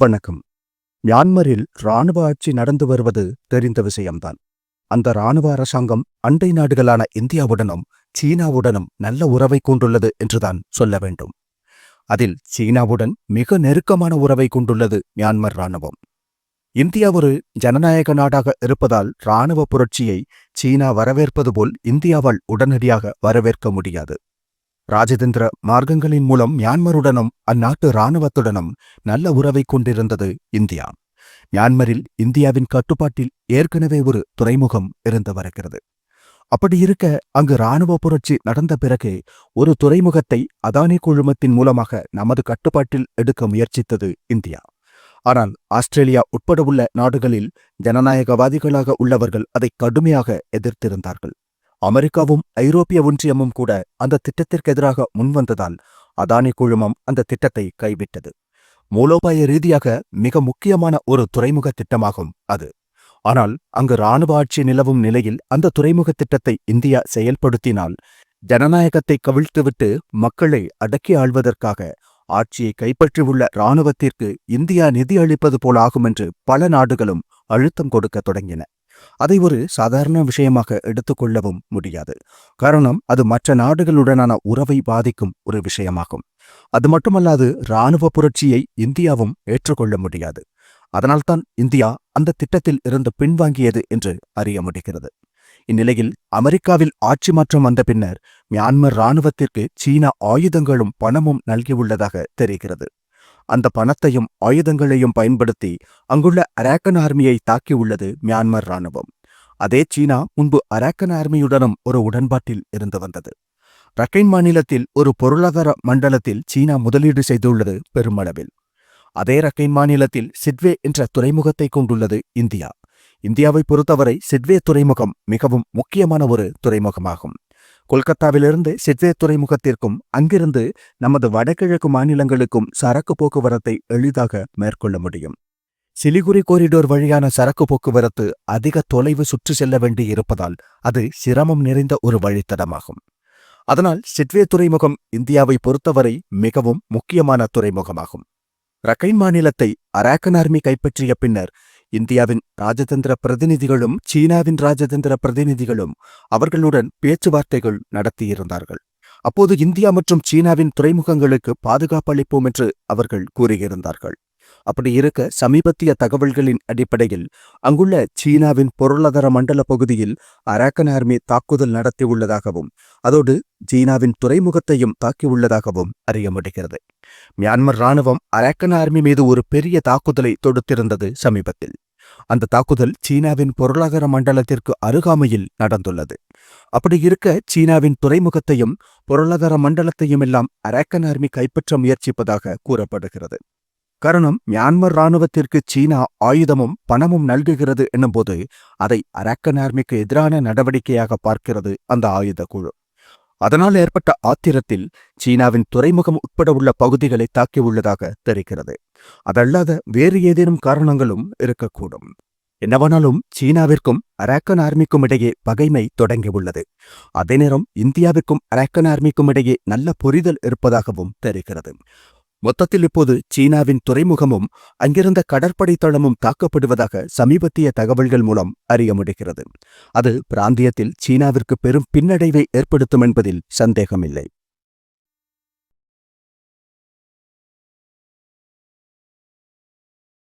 வணக்கம். மியான்மரில் இராணுவ ஆட்சி நடந்து வருவது தெரிந்த விஷயம்தான். அந்த இராணுவ அரசாங்கம் அண்டை நாடுகளான இந்தியாவுடனும் சீனாவுடனும் நல்ல உறவை கொண்டுள்ளது என்றுதான் சொல்ல வேண்டும். அதில் சீனாவுடன் மிக நெருக்கமான உறவை கொண்டுள்ளது மியான்மர் இராணுவம். இந்தியா ஒரு ஜனநாயக நாடாக இருப்பதால் இராணுவ புரட்சியை சீனா வரவேற்பது போல் இந்தியாவால் உடனடியாக வரவேற்க முடியாது. ராஜதந்திர மார்க்கங்களின் மூலம் மியான்மருடனும் அந்நாட்டு இராணுவத்துடனும் நல்ல உறவை கொண்டிருந்தது இந்தியா. மியான்மரில் இந்தியாவின் கட்டுப்பாட்டில் ஏற்கனவே ஒரு துறைமுகம் இருந்து வருகிறது. அப்படியிருக்க அங்கு இராணுவ புரட்சி நடந்த பிறகு ஒரு துறைமுகத்தை அதானி குழுமத்தின் மூலமாக நமது கட்டுப்பாட்டில் எடுக்க முயற்சித்தது இந்தியா. ஆனால் ஆஸ்திரேலியா உட்பட உள்ள நாடுகளில் ஜனநாயகவாதிகளாக உள்ளவர்கள் அதை கடுமையாக எதிர்த்திருந்தார்கள். அமெரிக்காவும் ஐரோப்பிய ஒன்றியமும் கூட அந்த திட்டத்திற்கு எதிராக முன்வந்ததால் அதானி குழுமம் அந்த திட்டத்தை கைவிட்டது. மூலோபாய ரீதியாக மிக முக்கியமான ஒரு துறைமுக திட்டமாகும் அது. ஆனால் அங்கு இராணுவ ஆட்சி நிலவும் நிலையில் அந்த துறைமுக திட்டத்தை இந்தியா செயல்படுத்தினால் ஜனநாயகத்தை கவிழ்த்துவிட்டு மக்களை அடக்கி ஆள்வதற்காக ஆட்சியை கைப்பற்றியுள்ள இராணுவத்திற்கு இந்தியா நிதி அளிப்பது போலாகும் என்று பல நாடுகளும் அழுத்தம் கொடுக்க தொடங்கின. அதை ஒரு சாதாரண விஷயமாக எடுத்துக்கொள்ளவும் முடியாது. காரணம் அது மற்ற நாடுகளுடனான உறவை பாதிக்கும் ஒரு விஷயமாகும். அது மட்டுமல்லாது இராணுவ புரட்சியை இந்தியாவும் ஏற்றுக்கொள்ள முடியாது. அதனால்தான் இந்தியா அந்த திட்டத்தில் இருந்து பின்வாங்கியது என்று அறிய முடிகிறது. இந்நிலையில் அமெரிக்காவில் ஆட்சி மாற்றம் வந்த பின்னர் மியான்மர் இராணுவத்திற்கு சீனா ஆயுதங்களும் பணமும் நல்கியுள்ளதாக தெரிகிறது. அந்த பணத்தையும் ஆயுதங்களையும் பயன்படுத்தி அங்குள்ள அராக்கன் ஆர்மியை தாக்கியுள்ளது மியான்மர் இராணுவம். அதே சீனா முன்பு அராக்கன் ஆர்மியுடனும் ஒரு உடன்பாட்டில் இருந்து வந்தது. ரக்கைன் மாநிலத்தில் ஒரு பொருளாதார மண்டலத்தில் சீனா முதலீடு செய்துள்ளது பெருமளவில். அதே ரக்கைன் மாநிலத்தில் சிட்வே என்ற துறைமுகத்தை கொண்டுள்ளது இந்தியா. இந்தியாவை பொறுத்தவரை சிட்வே துறைமுகம் மிகவும் முக்கியமான ஒரு துறைமுகமாகும். கொல்கத்தாவிலிருந்து சித்தே துறைமுகத்திற்கும் அங்கிருந்து நமது வடகிழக்கு மாநிலங்களுக்கும் சரக்கு போக்குவரத்தை எளிதாக மேற்கொள்ள முடியும். சிலிகுரி கோரிடோர் வழியான சரக்கு போக்குவரத்து அதிக தொலைவு சுற்றி செல்ல வேண்டி இருப்பதால் அது சிரமம் நிறைந்த ஒரு வழித்தடமாகும். அதனால் சிட்வே துறைமுகம் இந்தியாவை பொறுத்தவரை மிகவும் முக்கியமான துறைமுகமாகும். ரக்கைன் மாநிலத்தை அராக்கன் ஆர்மி கைப்பற்றிய பின்னர் இந்தியாவின் ராஜதந்திர பிரதிநிதிகளும் சீனாவின் ராஜதந்திர பிரதிநிதிகளும் அவர்களுடன் பேச்சுவார்த்தைகள் நடத்தியிருந்தார்கள். அப்போது இந்தியா மற்றும் சீனாவின் துறைமுகங்களுக்கு பாதுகாப்பு அளிப்போம் என்று அவர்கள் கூறியிருந்தார்கள். அப்படி இருக்க சமீபத்திய தகவல்களின் அடிப்படையில் அங்குள்ள சீனாவின் பொருளாதார மண்டல பகுதியில் அராக்கன் ஆர்மி தாக்குதல் நடத்தியுள்ளதாகவும் அதோடு சீனாவின் துறைமுகத்தையும் தாக்கியுள்ளதாகவும் அறிய முடிகிறது. மியான்மர் ராணுவம் அராக்கன் ஆர்மி மீது ஒரு பெரிய தாக்குதலை தொடுத்திருந்தது சமீபத்தில். அந்த தாக்குதல் சீனாவின் பொருளாதார மண்டலத்திற்கு அருகாமையில் நடந்துள்ளது. அப்படி இருக்க சீனாவின் துறைமுகத்தையும் பொருளாதார மண்டலத்தையும் எல்லாம் அராக்கன் ஆர்மி கைப்பற்ற முயற்சிப்பதாக கூறப்படுகிறது. காரணம் மியான்மர் ராணுவத்திற்கு சீனா ஆயுதமும் பணமும் நல்குகிறது என்னும்போது அதை அரக்கன் ஆர்மிக்கு எதிரான நடவடிக்கையாக பார்க்கிறது அந்த ஆயுத குழு அதனால் ஏற்பட்ட ஆத்திரத்தில் சீனாவின் துறைமுகம் உட்பட உள்ள பகுதிகளை தாக்கியுள்ளதாக தெரிகிறது. அதல்லாத வேறு ஏதேனும் காரணங்களும் இருக்கக்கூடும். என்னவானாலும் சீனாவிற்கும் அரேக்கன் ஆர்மிக்கும் இடையே பகைமை தொடங்கியுள்ளது. அதே நேரம் இந்தியாவிற்கும் அராக்கன் ஆர்மிக்கும் இடையே நல்ல புரிதல் இருப்பதாகவும் தெரிகிறது. மொத்தத்தில் இப்போது சீனாவின் துறைமுகமும் அங்கிருந்த கடற்படை தளமும் தாக்கப்படுவதாக சமீபத்திய தகவல்கள் மூலம் அறிய முடிகிறது. அது பிராந்தியத்தில் சீனாவிற்கு பெரும் பின்னடைவை ஏற்படுத்தும் என்பதில் சந்தேகமில்லை.